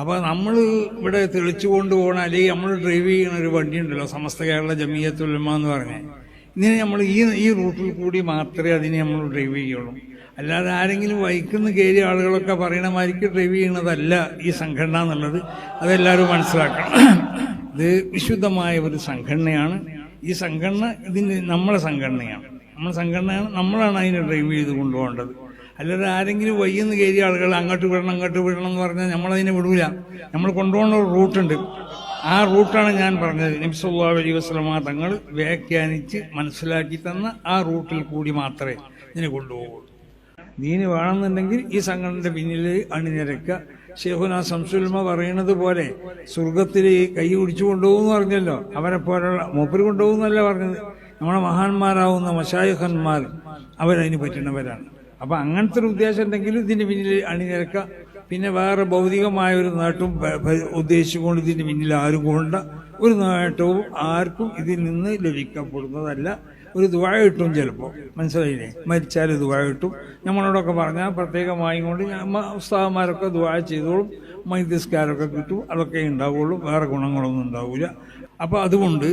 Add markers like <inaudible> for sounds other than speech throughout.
അപ്പോൾ നമ്മൾ ഇവിടെ തെളിച്ചു കൊണ്ടുപോകണം അല്ലെങ്കിൽ നമ്മൾ ഡ്രൈവ് ചെയ്യുന്ന ഒരു വണ്ടി ഉണ്ടല്ലോ സമസ്ത കേരള ജമീയത്തുലമ എന്ന് പറഞ്ഞ്. ഇതിനെ നമ്മൾ ഈ ഈ റൂട്ടിൽ കൂടി മാത്രമേ അതിനെ നമ്മൾ ഡ്രൈവ് ചെയ്യുള്ളൂ. അല്ലാതെ ആരെങ്കിലും വൈക്കുന്ന കയറിയ ആളുകളൊക്കെ പറയണ മാതിരിക്ക് ഡ്രൈവ് ചെയ്യുന്നതല്ല ഈ സംഘടന എന്നുള്ളത്. അതെല്ലാവരും മനസ്സിലാക്കണം. ഇത് വിശുദ്ധമായ ഒരു സംഘടനയാണ്. ഈ സംഘടന ഇതിന് നമ്മളെ സംഘടനയാണ്. നമ്മളെ സംഘടനയാണ് നമ്മളാണ് അതിനെ ഡ്രൈവ് ചെയ്ത് കൊണ്ടുപോകേണ്ടത്. അല്ലാതെ ആരെങ്കിലും വയ്യെന്ന് കയറിയ ആളുകൾ അങ്ങോട്ട് വിടണം അങ്ങോട്ട് വിടണം എന്ന് പറഞ്ഞാൽ നമ്മളതിനെ വിടൂല. നമ്മൾ കൊണ്ടുപോകുന്ന ഒരു റൂട്ടുണ്ട് ആ റൂട്ടാണ് ഞാൻ പറഞ്ഞത്. നബ്സുല്ലാ അലൈ വസ്ലമ തങ്ങൾ വ്യാഖ്യാനിച്ച് മനസ്സിലാക്കി തന്ന ആ റൂട്ടിൽ കൂടി മാത്രമേ ഇതിനെ കൊണ്ടുപോകുള്ളൂ. ദീന് വേണമെന്നുണ്ടെങ്കിൽ ഈ സംഘടനയുടെ പിന്നിൽ അണിനിരക്കുക ഷെയ്ഖുന സംസുൽമ പറയുന്നത് പോലെ സ്വർഗത്തിൽ കൈ പിടിച്ചു കൊണ്ടുപോകുമെന്ന് പറഞ്ഞല്ലോ. അവരെ പോലുള്ള മൂപ്പര് കൊണ്ടുപോകുന്നല്ല പറഞ്ഞത്. നമ്മുടെ മഹാന്മാരാവുന്ന മശായുഹന്മാർ അവരതിന് പറ്റുന്നവരാണ്. അപ്പം അങ്ങനത്തെ ഒരു ഉദ്ദേശം ഉണ്ടെങ്കിൽ ഇതിന് പിന്നിൽ അണിനിരക്കുക. പിന്നെ വേറെ ഭൗതികമായ ഒരു നേട്ടവും ഉദ്ദേശിച്ചുകൊണ്ട് ഇതിന് പിന്നിൽ ആരും കൊണ്ട ഒരു നേട്ടവും ആർക്കും ഇതിൽ നിന്ന് ലഭിക്കപ്പെടുന്നതല്ല. ഒരു ദുവാ കിട്ടും ചിലപ്പോൾ മനസ്സിലായില്ലേ? മരിച്ചാൽ ദുവാ കിട്ടും. നമ്മളോടൊക്കെ പറഞ്ഞാൽ പ്രത്യേകമായി കൊണ്ട് ഉസ്താവന്മാരൊക്കെ ദുബായ ചെയ്തോളും. മൈദിസ്കാരൊക്കെ കിട്ടും. അതൊക്കെ ഉണ്ടാവുള്ളൂ. വേറെ ഗുണങ്ങളൊന്നും ഉണ്ടാവില്ല അപ്പോൾ അതുകൊണ്ട്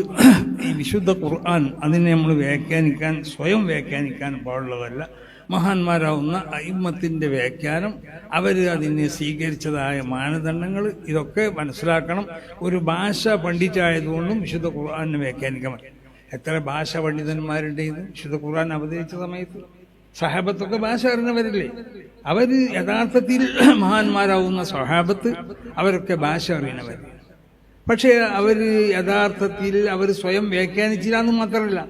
ഈ വിശുദ്ധ ഖുർആൻ അതിനെ നമ്മൾ വ്യാഖ്യാനിക്കാൻ സ്വയം വ്യാഖ്യാനിക്കാൻ പാടുള്ളതല്ല. മഹാന്മാരാവുന്ന അയിമത്തിന്റെ വ്യാഖ്യാനം അവർ അതിനെ സ്വീകരിച്ചതായ മാനദണ്ഡങ്ങൾ ഇതൊക്കെ മനസ്സിലാക്കണം. ഒരു ഭാഷ പണ്ഡിറ്റായതുകൊണ്ടും വിശുദ്ധ ഖുർആാനെ വ്യാഖ്യാനിക്കാൻ പറ്റും. എത്ര ഭാഷ പണ്ഡിതന്മാരുണ്ട് ഇത്? വിശുദ്ധ ഖുർആൻ അവതരിച്ച സമയത്ത് സഹാബത്തൊക്കെ ഭാഷ അറിഞ്ഞവരല്ലേ? അവർ യഥാർത്ഥത്തിൽ മഹാന്മാരാവുന്ന സഹാബത്ത് അവരൊക്കെ ഭാഷ അറിയണവർ പക്ഷേ അവർ യഥാർത്ഥത്തിൽ അവർ സ്വയം വ്യാഖ്യാനിച്ചില്ല എന്ന് മാത്രമല്ല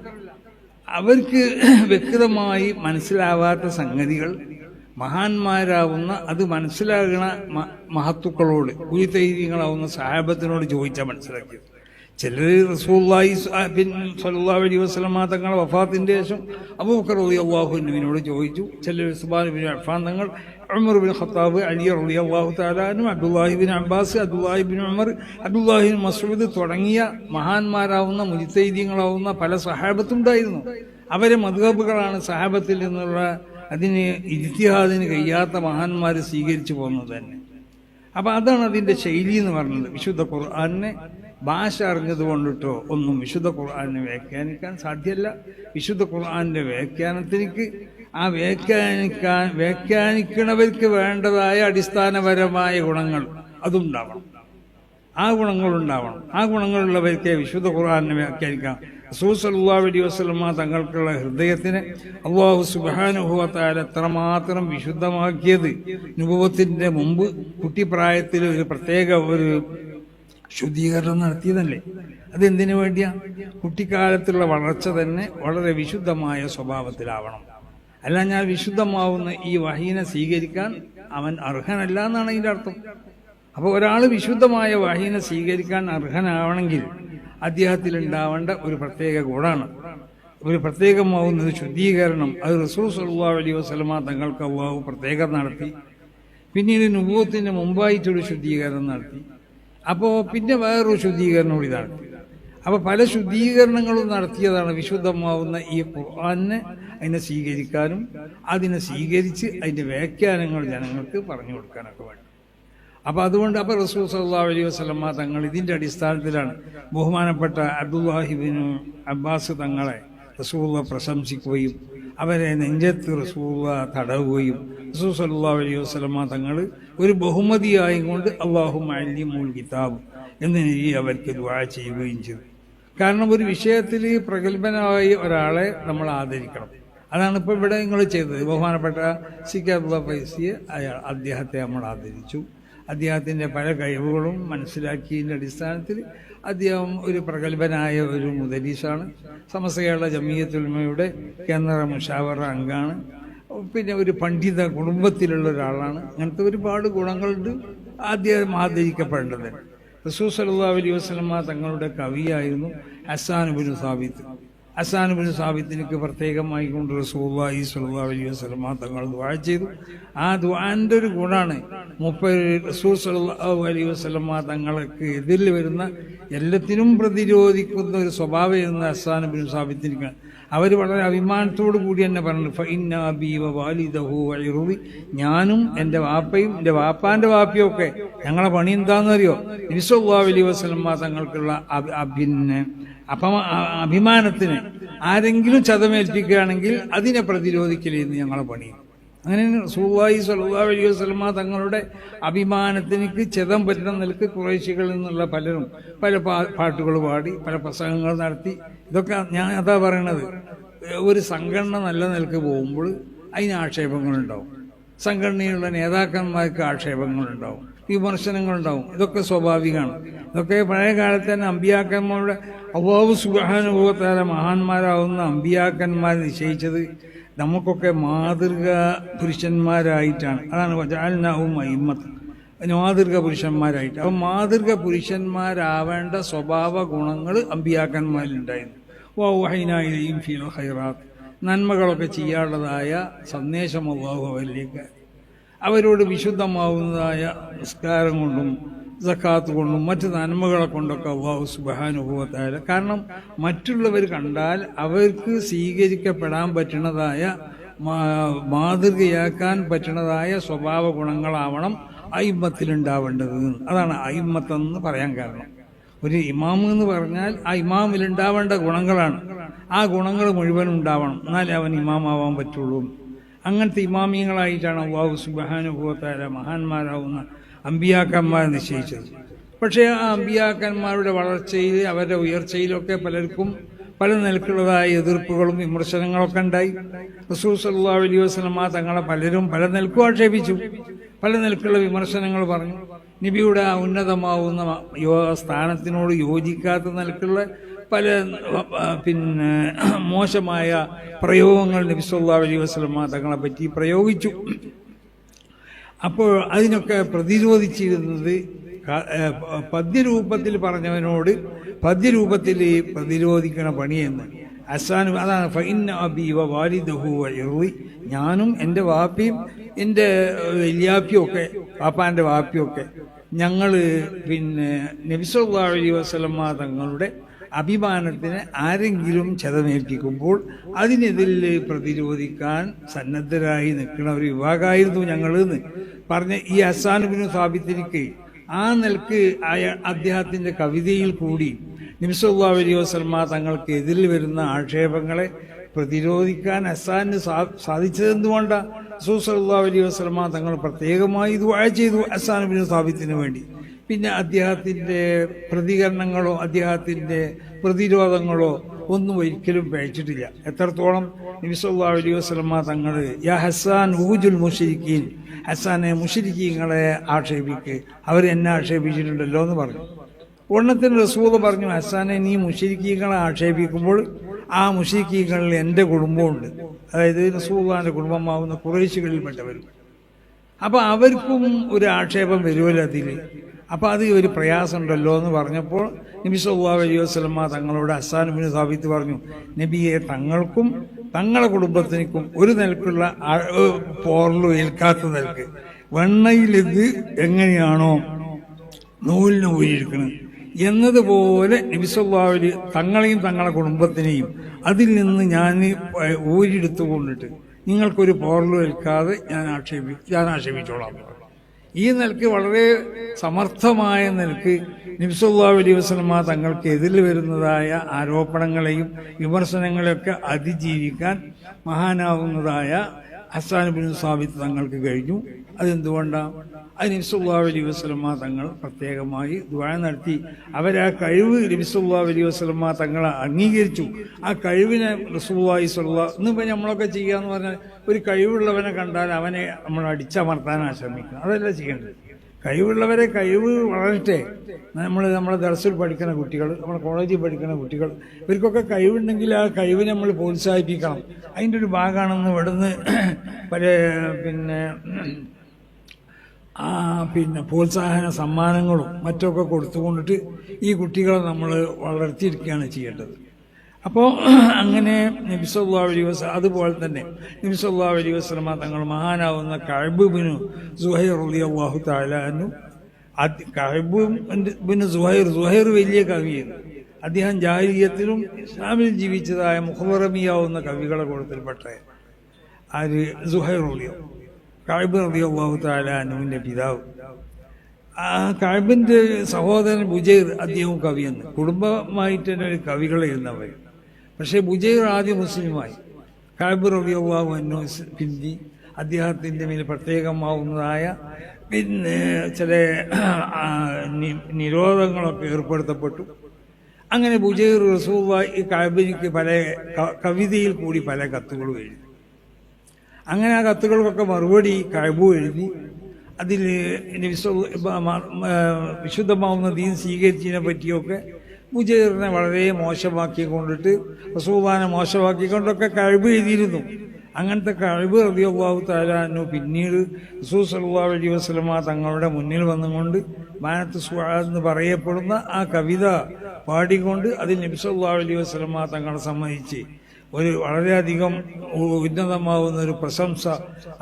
അവർക്ക് വ്യക്തമായി മനസ്സിലാവാത്ത സംഗതികൾ മഹാന്മാരാവുന്ന അത് മനസ്സിലാകുന്ന മഹത്തുക്കളോട് കുരുത്തൈര്യങ്ങളാവുന്ന സഹാബത്തിനോട് ചോദിച്ചാൽ മനസ്സിലാക്കിയത്. ചിലർ റസൂല്ലായി സല്ലാ അലി വസ്ലമ തങ്ങളുടെ വഫാത്തിന്റെ ശേഷം അബൂബക്കർ റബി അള്ളാഹുവിനോട് ചോദിച്ചു. ചിലർ സുബാൻ ബിൻ അഫാൻ തങ്ങൾ ഉമർ ബിൻ ഖത്താബ് അലി റബി അള്ളാഹു താലാനും Abdullah ibn Abbas Abdullah ibn Umar Abdullah ibn Masood തുടങ്ങിയ മഹാന്മാരാവുന്ന മുജിത്തൈദ്യങ്ങളാവുന്ന പല സഹാബത്തുണ്ടായിരുന്നു. അവരെ മധുഹബുകളാണ് സഹാബത്തിൽ നിന്നുള്ള അതിന് ഇരുത്തിഹാദിന് കഴിയാത്ത മഹാന്മാർ സ്വീകരിച്ചു പോകുന്നത് തന്നെ. അപ്പോൾ അതാണ് അതിന്റെ ശൈലി എന്ന് പറയുന്നത് വിശുദ്ധ ഖുർആാനെ ഭാഷ അറിഞ്ഞത് കൊണ്ടിട്ടോ ഒന്നും വിശുദ്ധ ഖുർആാനെ വ്യാഖ്യാനിക്കാൻ സാധ്യമല്ല വിശുദ്ധ ഖുർആാനിന്റെ വ്യാഖ്യാനത്തിലേക്ക് ആ വ്യാഖ്യാനിക്കാൻ വ്യാഖ്യാനിക്കണവർക്ക് വേണ്ടതായ അടിസ്ഥാനപരമായ ഗുണങ്ങൾ അതുണ്ടാവണം. ആ ഗുണങ്ങൾ ഉണ്ടാവണം. ആ ഗുണങ്ങളുള്ളവർക്ക് വിശുദ്ധ ഖുർആാനെ വ്യാഖ്യാനിക്കാം. റസൂൽ സല്ലല്ലാഹു അലൈഹി വസല്ലമ തങ്ങൾക്കുള്ള ഹൃദയത്തിന് അള്ളാഹു സുബാനുഭവത്താൽ എത്രമാത്രം വിശുദ്ധമാക്കിയത്. അനുഭവത്തിന്റെ മുമ്പ് കുട്ടിപ്രായത്തിൽ ഒരു പ്രത്യേക ഒരു ശുദ്ധീകരണം നടത്തിയതല്ലേ? അതെന്തിനു വേണ്ടിയാ? കുട്ടിക്കാലത്തുള്ള വളർച്ച തന്നെ വളരെ വിശുദ്ധമായ സ്വഭാവത്തിലാവണം. അല്ല ഞാൻ വിശുദ്ധമാവുന്ന ഈ വഹീനെ സ്വീകരിക്കാൻ അവൻ അർഹനല്ല എന്നാണ് അതിന്റെ അർത്ഥം. അപ്പോൾ ഒരാൾ വിശുദ്ധമായ വഹീനെ സ്വീകരിക്കാൻ അർഹനാവണമെങ്കിൽ അദ്ദേഹത്തിൽ ഉണ്ടാവേണ്ട ഒരു പ്രത്യേക ഗുണമാണ് ഒരു പ്രത്യേകമാവുന്നത് ശുദ്ധീകരണം. അത് റസൂൽ സല്ലല്ലാഹു അലൈഹി വസ്ലമ തങ്ങൾക്ക് അള്ളാഹു പ്രത്യേകം നടത്തി. പിന്നീട് നുഭവത്തിന് മുമ്പായിട്ടൊരു ശുദ്ധീകരണം നടത്തി. അപ്പോൾ പിന്നെ വേറൊരു ശുദ്ധീകരണം കൂടി ഇതാണ്. അപ്പോൾ പല ശുദ്ധീകരണങ്ങളും നടത്തിയതാണ് വിശുദ്ധമാവുന്ന ഈ ഖുർആനെ അതിനെ സ്വീകരിക്കാനും അതിനെ സ്വീകരിച്ച് അതിന്റെ വ്യാഖ്യാനങ്ങൾ ജനങ്ങൾക്ക് പറഞ്ഞു കൊടുക്കാനൊക്കെ വേണം. അപ്പോൾ അതുകൊണ്ട് അപ്പോൾ റസൂൽ സല്ലല്ലാഹു അലൈഹി വസ്ലമ തങ്ങൾ ഇതിന്റെ അടിസ്ഥാനത്തിലാണ് ബഹുമാനപ്പെട്ട അബ്ദുല്ലാഹിബിൻ അബ്ബാസ് തങ്ങളെ റസൂള്ള പ്രശംസിക്കുകയും അവരെ നെഞ്ചത്ത് റസൂല തടവുകയും റസൂൽ സല്ലാ അലൈഹി വസ്ലമ തങ്ങൾ ഒരു ബഹുമതിയായും കൊണ്ട് അള്ളാഹു അല്ലിമുൽ കിതാബ് എന്ന രീതിയിൽ അവർക്ക് ദുആ ചെയ്യുകയും ചെയ്തു. കാരണം ഒരു വിഷയത്തിൽ പ്രഗത്ഭനായ ഒരാളെ നമ്മൾ ആദരിക്കണം. അതാണ് ഇപ്പോൾ ഇവിടെ നിങ്ങൾ ചെയ്തത്. ബഹുമാനപ്പെട്ട സി കെ അബ്ദുള്ള ഫൈസിയെ അയാൾ അദ്ദേഹത്തെ നമ്മൾ ആദരിച്ചു. അദ്ദേഹത്തിന്റെ പല കഴിവുകളും മനസ്സിലാക്കിയതിന്റെ അടിസ്ഥാനത്തിൽ അദ്ദേഹം ഒരു പ്രഗത്ഭനായ ഒരു മുദരീസാണ്. സമസ്ത കേരള ജമീയത്തുൽമയുടെ കേന്ദ്ര മുഷാവറ അംഗമാണ് പിന്നെ ഒരു പണ്ഡിത കുടുംബത്തിലുള്ള ഒരാളാണ്. അങ്ങനത്തെ ഒരുപാട് ഗുണങ്ങളുണ്ട് ആദ്യം ആദരിക്കപ്പെടേണ്ടത്. റസൂസ് സല്ലല്ലാഹു അലൈഹി വസല്ലമ തങ്ങളുടെ കവിയായിരുന്നു ഹസാനുബിൻ സാബിത്ത്. ഹസാനുബിൻ സാബിത്തിനൊക്കെ പ്രത്യേകമായി കൊണ്ട് റസൂള്ളി സല്ലല്ലാഹു അലൈഹി വസ്ലമ തങ്ങൾ ദുആ ചെയ്തു. ആ ദ്വാന്റെ ഒരു ഗുണാണ് മുപ്പത് റസൂൽ സല്ലല്ലാഹു അലൈഹി വസ്ലമ തങ്ങൾക്ക് എതിരിൽ വരുന്ന എല്ലാത്തിനും പ്രതിരോധിക്കുന്ന ഒരു സ്വഭാവം എന്ന് അസാനുബിൻ സാബിത്തിനിക്ക് അവർ വളരെ അഭിമാനത്തോടു കൂടി തന്നെ പറഞ്ഞു ഫൈനാബീവ വാലിദഹു വഇറുദി ഞാനും എന്റെ വാപ്പയും എന്റെ വാപ്പാന്റെ വാപ്പയും ഒക്കെ ഞങ്ങളെ പണി എന്താണെന്നറിയോ? നബിസല്ലാഹു അലൈഹി വസ്ലമ്മ തങ്ങൾക്കുള്ള അഭിന്ന അപ്പം അഭിമാനത്തിന് ആരെങ്കിലും ചതമേൽപ്പിക്കുകയാണെങ്കിൽ അതിനെ പ്രതിരോധിക്കലേന്ന് ഞങ്ങളെ പണി. അങ്ങനെ സൂവായി സല്ലല്ലാഹു അലൈഹി വസല്ലമ തങ്ങളുടെ അഭിമാനത്തിനേക്ക് ചെതം പറ്റുന്ന നിലയ്ക്ക് കുറേശികളിൽ നിന്നുള്ള പലരും പല പാട്ടുകൾ പാടി പല പ്രസംഗങ്ങൾ നടത്തി. ഇതൊക്കെ ഞാൻ അതാ പറയണത്. ഒരു സംഘടന നല്ല നിലയ്ക്ക് പോകുമ്പോൾ അതിന് ആക്ഷേപങ്ങളുണ്ടാവും സംഘടനയുള്ള നേതാക്കന്മാർക്ക് ആക്ഷേപങ്ങളുണ്ടാവും വിമർശനങ്ങളുണ്ടാവും ഇതൊക്കെ സ്വാഭാവികമാണ്. ഇതൊക്കെ പഴയ കാലത്ത് തന്നെ അമ്പിയാക്കന്മാരുടെ അള്ളാഹു സുഖാനുഭവത്താലെ മഹാന്മാരാവുന്ന അമ്പിയാക്കന്മാർ നിശ്ചയിച്ചത് നമുക്കൊക്കെ മാതൃക പുരുഷന്മാരായിട്ടാണ്. അതാണ് വജാലിനാവും അയിമത്ത്. മാതൃക പുരുഷന്മാരായിട്ട്. അപ്പം മാതൃക പുരുഷന്മാരാവേണ്ട സ്വഭാവ ഗുണങ്ങൾ അമ്പിയാക്കന്മാരിലുണ്ടായിരുന്നു. വഹൈനായും ഫീൽ ഹൈറാത്ത് നന്മകളൊക്കെ ചെയ്യാനുള്ളതായ സന്ദേശം അവരിലേക്ക്. അവരോട് വിശുദ്ധമാവുന്നതായ നിസ്കാരം കൊണ്ടും സക്കാത്ത് കൊണ്ടും മറ്റ് നന്മകളെ കൊണ്ടൊക്കെ അള്ളാഹു സുബാനുഭവത്തായ കാരണം മറ്റുള്ളവർ കണ്ടാൽ അവർക്ക് സ്വീകരിക്കപ്പെടാൻ പറ്റുന്നതായ മാതൃകയാക്കാൻ പറ്റുന്നതായ സ്വഭാവ ഗുണങ്ങളാവണം അയിമത്തിലുണ്ടാവേണ്ടത്. അതാണ് അയിമത്തെന്ന് പറയാൻ കാരണം. ഒരു ഇമാമ് എന്ന് പറഞ്ഞാൽ ആ ഇമാമിൽ ഉണ്ടാവേണ്ട ഗുണങ്ങളാണ്. ആ ഗുണങ്ങൾ മുഴുവൻ ഉണ്ടാവണം. എന്നാലേ അവൻ ഇമാമാവാൻ പറ്റുള്ളൂ. അങ്ങനത്തെ ഇമാമിയങ്ങളായിട്ടാണ് അള്ളാഹു സുബാനുഭവത്തായ മഹാന്മാരാവുന്ന അമ്പിയാക്കന്മാർ നിശ്ചയിച്ചത്. പക്ഷേ ആ അമ്പിയാക്കന്മാരുടെ വളർച്ചയിൽ അവരുടെ ഉയർച്ചയിലൊക്കെ പലർക്കും പല നിലക്കുള്ളതായ എതിർപ്പുകളും വിമർശനങ്ങളൊക്കെ ഉണ്ടായി. റസൂൽ സല്ലാ വലിയ വസ്ലമ തങ്ങളെ പലരും പല നിലക്കും ആക്ഷേപിച്ചു. പല നിലക്കുള്ള വിമർശനങ്ങൾ പറഞ്ഞു. നബിയുടെ ആ ഉന്നതമാവുന്ന യോ സ്ഥാനത്തിനോട് യോജിക്കാത്ത നിലക്കുള്ള പല പിന്നെ മോശമായ പ്രയോഗങ്ങൾ നബി സല്ലാ അലൈഹി വസ്ലമ തങ്ങളെ പറ്റി പ്രയോഗിച്ചു. അപ്പോൾ അതിനൊക്കെ പ്രതിരോധിച്ചിരുന്നത് പദ്യരൂപത്തിൽ പറഞ്ഞവനോട് പദ്യരൂപത്തിൽ പ്രതിരോധിക്കണ പണിയെന്ന്. അസാൻ അതാണ് ഫൈൻ അബീവ വാലിദഹു വ ഇറുവി ഞാനും എന്റെ വാപ്പിയും എന്റെ വല്യാപ്പിയൊക്കെ വാപ്പാന്റെ വാപ്പിയും ഒക്കെ ഞങ്ങൾ പിന്നെ നബിസല്ലാ അലൈഹി വസ്ലമ തങ്ങളുടെ അഭിമാനത്തിന് ആരെങ്കിലും ചതമേൽപ്പിക്കുമ്പോൾ അതിനെതിരിൽ പ്രതിരോധിക്കാൻ സന്നദ്ധരായി നിൽക്കുന്ന ഒരു വിഭാഗമായിരുന്നു ഞങ്ങൾ എന്ന്. പറഞ്ഞ ഈ അസാനുബിന് സ്ഥാപിത്തിരിക്ക് ആ നിലയ്ക്ക് അയ അദ്ദേഹത്തിന്റെ കവിതയിൽ കൂടി നിമിഷല്ലാ അലൈഹി വസല്ലമ തങ്ങൾക്ക് എതിരിൽ വരുന്ന ആക്ഷേപങ്ങളെ പ്രതിരോധിക്കാൻ അസാന് സാധിച്ചതെന്തുകൊണ്ടാ? സൂസല്ലാ അലൈഹി വസല്ലമ തങ്ങൾ പ്രത്യേകമായി ഇത് വാഴ ചെയ്തു അസാനുബിന് സ്ഥാപിത്തിന് വേണ്ടി. പിന്നെ അദ്ദേഹത്തിന്റെ പ്രതികരണങ്ങളോ അദ്ദേഹത്തിന്റെ പ്രതിരോധങ്ങളോ ഒന്നും ഒരിക്കലും പഴിച്ചിട്ടില്ല എത്രത്തോളം നബിസല്ലാ അലൈഹി വസ്ലമ തങ്ങൾ യാ ഹസാൻ ഊജുൽ മുഷരിക്കീൻ ഹസാനെ മുഷരിക്കീങ്ങളെ ആക്ഷേപിക്ക്. അവർ എന്നെ ആക്ഷേപിച്ചിട്ടുണ്ടല്ലോ എന്ന് പറഞ്ഞു. ഒണ്ണത്തിന് റസൂദ് പറഞ്ഞു ഹസാനെ നീ മുഷരിക്കീങ്ങളെ ആക്ഷേപിക്കുമ്പോൾ ആ മുഷരിക്കീങ്ങളിൽ എന്റെ കുടുംബമുണ്ട് അതായത് റസൂദാന്റെ കുടുംബമാവുന്ന കുറേശികളിൽപ്പെട്ടവരും. അപ്പോൾ അവർക്കും ഒരു ആക്ഷേപം വരുമല്ലോ അതിൽ അപ്പൊ അത് ഒരു പ്രയാസമുണ്ടല്ലോ എന്ന് പറഞ്ഞപ്പോൾ നബി സല്ലാ അലൈഹി വസ്ലമ തങ്ങളോട് അസാനുബിൻ ബിൻ സാബിത്ത് പറഞ്ഞു നബിയെ തങ്ങൾക്കും തങ്ങളെ കുടുംബത്തിനും ഒരു നിലക്കുള്ള പോറലും ഏൽക്കാത്ത നിലയ്ക്ക് വെണ്ണയിലിത് എങ്ങനെയാണോ നൂലിന് ഊരിയിരിക്കുന്നത് എന്നതുപോലെ നബിസല്ലാവര് തങ്ങളെയും തങ്ങളുടെ കുടുംബത്തിനെയും അതിൽ നിന്ന് ഞാൻ ഊരിയെടുത്തുകൊണ്ടിട്ട് നിങ്ങൾക്കൊരു പോറലും ഏൽക്കാതെ ഞാൻ ആക്ഷേപി ഞാൻ ആക്ഷേപിച്ചോളാം. ഈ നിലയ്ക്ക് വളരെ സമർത്ഥമായ നിലയ്ക്ക് നിബ്സുല്ലാ അലൈഹി വസ്ലമ തങ്ങൾക്ക് എതിൽ വരുന്നതായ ആരോപണങ്ങളെയും വിമർശനങ്ങളെയൊക്കെ അതിജീവിക്കാൻ മഹാനാവുന്നതായ ഹസാൻ ബിൻ സാബിത്ത് തങ്ങൾക്ക് കഴിഞ്ഞു. അതെന്തുകൊണ്ടാണ് അത് നബിസുല്ലാ അലൈഹി വസ്ലമ തങ്ങൾ പ്രത്യേകമായി ദ്വാ നടത്തി. അവരാ കഴിവ് നബിസുല്ലാ അലൈഹി വസ്ലമ തങ്ങളെ അംഗീകരിച്ചു. ആ കഴിവിനെ റസൂല്ലായി സുല്ലാ ഇന്നിപ്പോൾ നമ്മളൊക്കെ ചെയ്യാന്ന് പറഞ്ഞാൽ ഒരു കഴിവുള്ളവനെ കണ്ടാൽ അവനെ നമ്മൾ അടിച്ചമർത്താനാണ് ശ്രമിക്കുന്നത് അതല്ല ചെയ്യേണ്ടത്. കഴിവുള്ളവരെ കഴിവ് വളരട്ടെ നമ്മൾ നമ്മളെ ദർസിൽ പഠിക്കുന്ന കുട്ടികൾ നമ്മുടെ കോളേജിൽ പഠിക്കുന്ന കുട്ടികൾ ഇവർക്കൊക്കെ കഴിവുണ്ടെങ്കിൽ ആ കഴിവിനെ നമ്മൾ പ്രോത്സാഹിപ്പിക്കണം. അതിന്റെ ഒരു ഭാഗമാണെന്ന് ഇവിടുന്ന് <clears throat> പല പിന്നെ ആ പിന്നെ പ്രോത്സാഹന സമ്മാനങ്ങളും മറ്റൊക്കെ കൊടുത്തുകൊണ്ടിട്ട് ഈ കുട്ടികളെ നമ്മൾ വളർത്തിയിരിക്കുകയാണ് ചെയ്യേണ്ടത്. അപ്പോൾ അങ്ങനെ നബിസല്ലാ അലൈഹി വസ്ലം അതുപോലെ തന്നെ നബിസല്ലാ അലൈഹി വസ്ലമ തങ്ങൾ മഹാനാവുന്ന കഴബുബിനു സുഹൈർ അലി അള്ളാഹു താലാനു കഴബുബിന് സുഹൈർ സുഹൈർ വലിയ കവിയാണ്. അദ്ദേഹം ജാഹിലിയത്തിലും ഇസ്ലാമിൽ ജീവിച്ചതായ മുഹറമിയാവുന്ന കവികളെ കൂട്ടത്തിൽപ്പെട്ട ആര്? സുഹൈർ അലിയോ കഴബ് അലി അള്ളാഹു താലാനുവിന്റെ പിതാവ്. കാഴ്ബിന്റെ സഹോദരൻ ബുജൈർ അദ്ദേഹവും കവിയെന്ന് കുടുംബമായിട്ട് തന്നെ ഒരു കവികൾ പക്ഷേ ബുജൈർ ആദ്യ മുസ്ലിമായി. കാബിർ റബിയാഹു അന്നു പിന്തി അദ്ദേഹത്തിന്റെ മേൽ പ്രത്യേകമാവുന്നതായ പിന്നെ ചില നിരോധങ്ങളൊക്കെ ഏർപ്പെടുത്തപ്പെട്ടു. അങ്ങനെ ബുജൈർ റസൂബ ഈ കാബിനിക്ക് പല കവിതയിൽ കൂടി പല കത്തുകളും എഴുതി. അങ്ങനെ ആ കത്തുകൾക്കൊക്കെ മറുപടി കഴിവു എഴുതി. അതിൽ വിശുദ്ധമാവുന്ന ദീൻ സ്വീകരിച്ചതിനെ പറ്റിയൊക്കെ മുജീറിനെ വളരെ മോശമാക്കി കൊണ്ടിട്ട് റസൂബാനെ മോശമാക്കിക്കൊണ്ടൊക്കെ കഴിവ് എഴുതിയിരുന്നു. അങ്ങനത്തെ കഴിവ് റബിയാഹു താലാനു പിന്നീട് റസൂൽ സല്ലാ അലൈഹി വസ്ലമ തങ്ങളുടെ മുന്നിൽ വന്നുകൊണ്ട് മാനത്ത് സുഹാ എന്ന് പറയപ്പെടുന്ന ആ കവിത പാടിക്കൊണ്ട് അതിൽ നബിസല്ലാ അലൈഹി വസ്ലമ തങ്ങളെ സംബന്ധിച്ച് ഒരു വളരെയധികം ഉന്നതമാവുന്ന ഒരു പ്രശംസ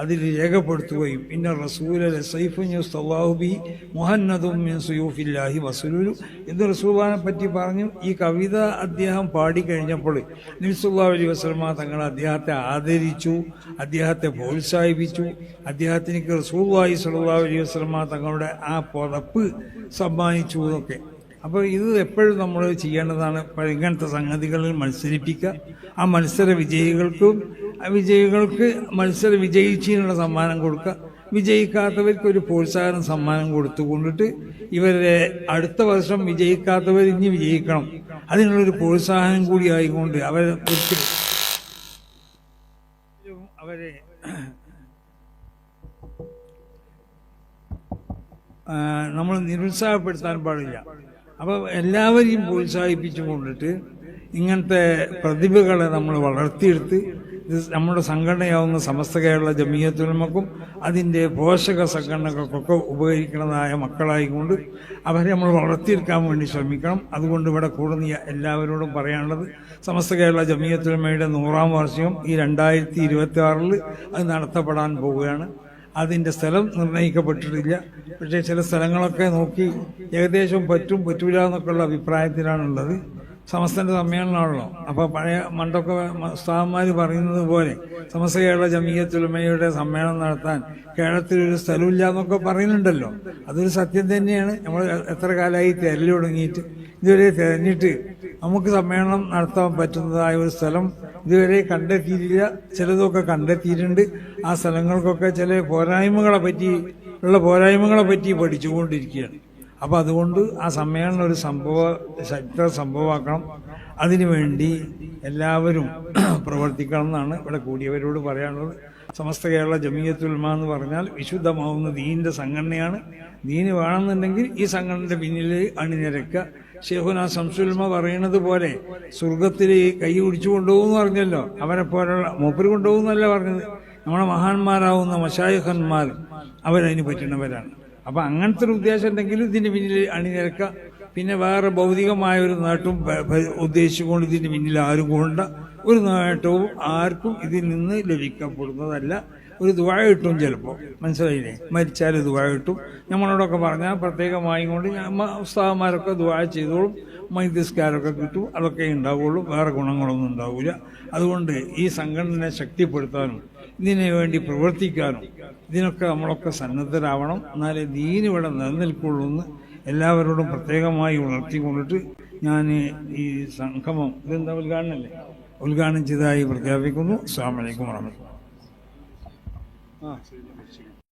അതിൽ രേഖപ്പെടുത്തുകയും ഇന്ന റസൂല സൈഫുബി മുഹന്നദും സുയൂഫില്ലാഹി വസൂലു എന്ന് റസൂബാനെ പറ്റി പറഞ്ഞു. ഈ കവിത അദ്ദേഹം പാടിക്കഴിഞ്ഞപ്പോൾ നിമിസുല്ലാ അലൈഹി വസ്ലമ തങ്ങൾ അദ്ദേഹത്തെ ആദരിച്ചു അദ്ദേഹത്തെ പ്രോത്സാഹിപ്പിച്ചു. അദ്ദേഹത്തിന് റസൂല്ലാഹി സല്ലാ അലൈഹി വസ്ലമ തങ്ങളുടെ ആ പുറപ്പ് സമ്മാനിച്ചു എന്നൊക്കെ. അപ്പോൾ ഇത് എപ്പോഴും നമ്മൾ ചെയ്യേണ്ടതാണ് ഇങ്ങനത്തെ സംഗതികളിൽ മത്സരിപ്പിക്കുക. ആ മത്സര വിജയികൾക്കും വിജയികൾക്ക് മത്സര വിജയിച്ചതിനുള്ള സമ്മാനം കൊടുക്കുക. വിജയിക്കാത്തവർക്ക് ഒരു പ്രോത്സാഹന സമ്മാനം കൊടുത്തുകൊണ്ടിട്ട് ഇവരെ അടുത്ത വർഷം വിജയിക്കാത്തവർ ഇനി വിജയിക്കണം. അതിനുള്ളൊരു പ്രോത്സാഹനം കൂടി ആയിക്കൊണ്ട് അവരെ അവരെ നമ്മൾ നിരുത്സാഹപ്പെടുത്താൻ പാടില്ല. അപ്പോൾ എല്ലാവരെയും പ്രോത്സാഹിപ്പിച്ചു കൊണ്ടിട്ട് ഇങ്ങനത്തെ പ്രതിഭകളെ നമ്മൾ വളർത്തിയെടുത്ത് ഇത് നമ്മുടെ സംഘടനയാവുന്ന സമസ്ത കേരള ജമീയത്തുലമക്കും അതിന്റെ പോഷക സംഘടനകൾക്കൊക്കെ ഉപകരിക്കുന്നതായ മക്കളായിക്കൊണ്ട് അവരെ നമ്മൾ വളർത്തിയെടുക്കാൻ വേണ്ടി ശ്രമിക്കണം. അതുകൊണ്ട് ഇവിടെ കൂടുന്ന എല്ലാവരോടും പറയാനുള്ളത് സമസ്ത കേരള ജമീയത്തുലമയുടെ നൂറാം വാർഷികം ഈ രണ്ടായിരത്തി ഇരുപത്തി ആറിൽ അത് നടത്തപ്പെടാൻ പോവുകയാണ്. അതിന്റെ സ്ഥലം നിർണയിക്കപ്പെട്ടിട്ടില്ല. പക്ഷേ ചില സ്ഥലങ്ങളൊക്കെ നോക്കി ഏകദേശം പറ്റും പറ്റൂല എന്നൊക്കെയുള്ള അഭിപ്രായത്തിലാണുള്ളത്. സമസ്തന്റെ സമ്മേളനമാണല്ലോ. അപ്പോൾ പഴയ മണ്ടൊക്കെ ഉസ്താവന്മാർ പറയുന്നത് പോലെ സമസ്ത കേരള ജമീയത്തുലമയുടെ സമ്മേളനം നടത്താൻ കേരളത്തിൽ ഒരു സ്ഥലമില്ല എന്നൊക്കെ പറയുന്നുണ്ടല്ലോ. അതൊരു സത്യം തന്നെയാണ്. നമ്മൾ എത്ര കാലമായി തെരഞ്ഞു തുടങ്ങിയിട്ട് ഇതുവരെ തെരഞ്ഞിട്ട് നമുക്ക് സമ്മേളനം നടത്താൻ പറ്റുന്നതായ ഒരു സ്ഥലം ഇതുവരെ കണ്ടെത്തിയിട്ടില്ല. ചിലതൊക്കെ കണ്ടെത്തിയിട്ടുണ്ട്. ആ സ്ഥലങ്ങൾക്കൊക്കെ ചില പോരായ്മകളെ പറ്റി ഉള്ള പോരായ്മകളെ പറ്റി പഠിച്ചുകൊണ്ടിരിക്കുകയാണ്. അപ്പോൾ അതുകൊണ്ട് ആ സമ്മേളനം ഒരു സംഭവ ശക്ത സംഭവമാക്കണം. അതിനുവേണ്ടി എല്ലാവരും പ്രവർത്തിക്കണം എന്നാണ് ഇവിടെ കൂടിയവരോട് പറയാനുള്ളത്. സമസ്ത കേരള ജമീയത്തുൽമ എന്ന് പറഞ്ഞാൽ വിശുദ്ധമാവുന്ന ദീനിന്റെ സംഘടനയാണ്. ദീന് വേണമെന്നുണ്ടെങ്കിൽ ഈ സംഘടനയുടെ പിന്നിൽ അണിനിരക്കുക ഷെഹുന സംസുൽമ പറയുന്നത് പോലെ സ്വർഗത്തിൽ കൈ പിടിച്ചു കൊണ്ടുപോകുമെന്ന് പറഞ്ഞല്ലോ. അവരെ പോലുള്ള മൂപ്പര് കൊണ്ടുപോകുന്നല്ല പറഞ്ഞത്. നമ്മുടെ മഹാന്മാരാവുന്ന മഷായഖന്മാർ അവരതിന് പറ്റുന്നവരാണ് അപ്പം അങ്ങനത്തെ ഒരു ഉദ്ദേശം ഉണ്ടെങ്കിൽ ഇതിന് പിന്നിൽ അണിനിരക്കുക. പിന്നെ വേറെ ഭൗതികമായ ഒരു നേട്ടവും ഉദ്ദേശിച്ചുകൊണ്ട് ഇതിന് പിന്നിൽ ആരും കൊണ്ട ഒരു നേട്ടവും ആർക്കും ഇതിൽ നിന്ന് ലഭിക്കപ്പെടുന്നതല്ല. ഒരു ദുവാ കിട്ടും ചിലപ്പോൾ മനസ്സിലായില്ലേ? മരിച്ചാൽ ദുവാ കിട്ടും. നമ്മളോടൊക്കെ പറഞ്ഞാൽ പ്രത്യേകമായി കൊണ്ട് ഉസ്താവന്മാരൊക്കെ ദുവാ ചെയ്തോളും. മൈദിസ്കാരൊക്കെ കിട്ടും. അതൊക്കെ ഉണ്ടാവുള്ളൂ. വേറെ ഗുണങ്ങളൊന്നും ഉണ്ടാവില്ല അതുകൊണ്ട് ഈ സംഘടനയെ ശക്തിപ്പെടുത്താനും ഇതിനു വേണ്ടി പ്രവർത്തിക്കാനും ഇതിനൊക്കെ നമ്മളൊക്കെ സന്നദ്ധരാവണം. എന്നാലേ ദീൻ ഇവിടെ നിലനിൽക്കുള്ളൂ എന്ന് എല്ലാവരോടും പ്രത്യേകമായി ഉണർത്തിക്കൊണ്ടിട്ട് ഞാൻ ഈ സംഗമം ഇതെന്താ ഉദ്ഘാടനമല്ലേ ഉദ്ഘാടനം ചെയ്തതായി പ്രഖ്യാപിക്കുന്നു. അസ്സാം വലൈക്കും വറഹ്മത്തുള്ളാഹി ആ